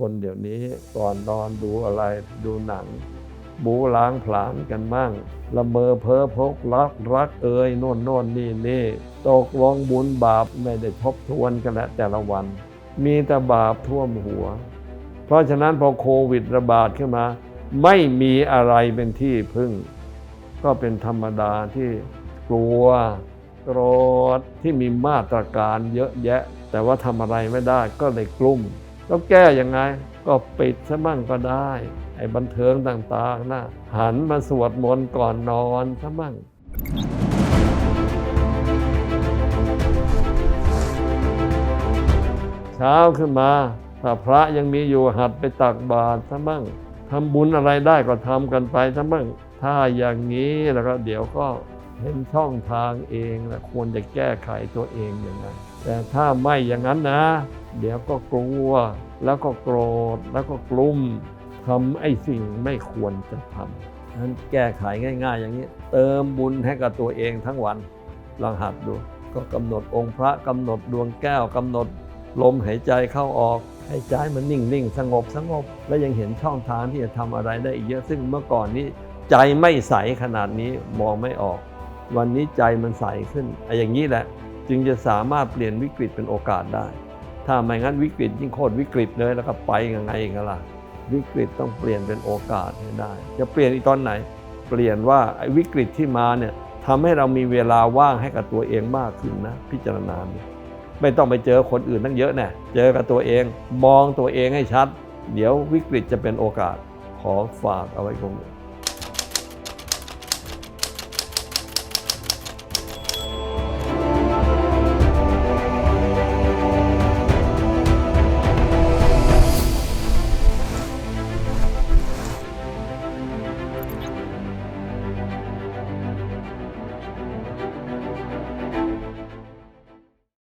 คนเดี๋ยวนี้ก่อนนอนดูอะไรดูหนัง บูล้างผลาญกันมั่งละเมอเพ้อพกรักรักเอ่ยโน่นโน่นนี่นี่ตกลงบุญบาปไม่ได้ทบทวนกันแล้วแต่ละวัน มีแต่บาปท่วมหัว เพราะฉะนั้นพอโควิดระบาดขึ้นมา ไม่มีอะไรเป็นที่พึ่ง ก็เป็นธรรมดาที่กลัวโกรธที่มีมาตรการเยอะแยะ แต่ว่าทำอะไรไม่ได้ก็เลยกลุ้ม แล้วแก้ยังไง ก็ปิดซะมั่งก็ได้ ไอ้บันเทิงต่างๆนะหันมาสวดมนต์ก่อนนอนซะมั่งเช้าขึ้นมาถ้าพระยังมีอยู่หัดไปตักบาตรซะมั่งทำบุญอะไรได้ก็ทำกันไปซะมั่งถ้าอย่างนี้แล้วก็เดี๋ยวก็เห็นช่องทางเองและควรจะแก้ไขตัวเองอย่างนั้นแต่ถ้าไม่อย่างนั้นนะ เดี๋ยวก็กลัว แล้วก็โกรธ แล้วก็กลุ้มทำไอ้สิ่งไม่ควรจะทำนั้นแก้ไขง่าย ๆ อย่างนี้ เติมบุญให้กับตัวเองทั้งวันลองหัดดู ก็กำหนดองค์พระกำหนดดวงแก้วกำหนดลมหายใจเข้าออกให้ใจมันนิ่งนิ่งสงบสงบ แล้วยังเห็นช่องทางที่จะทำอะไรได้อีกเยอะซึ่งเมื่อก่อนนี้ ใจไม่ใสขนาดนี้มองไม่ออก วันนี้ใจมันใสขึ้นไอ้อย่างนี้แหละ จึงจะสามารถเปลี่ยนวิกฤตเป็นโอกาสได้ ถ้าไม่งั้นวิกฤตยิ่งโคตรวิกฤตเลยแล้วก็ไปยังไงกันล่ะ วิกฤตต้องเปลี่ยนเป็นโอกาสให้ได้ จะเปลี่ยนอีกตอนไหน เปลี่ยนว่าไอ้วิกฤตที่มาเนี่ยทำให้เรามีเวลาว่างให้กับตัวเองมากขึ้นนะ พิจารณาดูไม่ต้องไปเจอคนอื่นตั้งเยอะแน่เจอกับตัวเอง มองตัวเองให้ชัด เดี๋ยววิกฤตจะเป็นโอกาสขอฝากเอาไว้ตรงนี้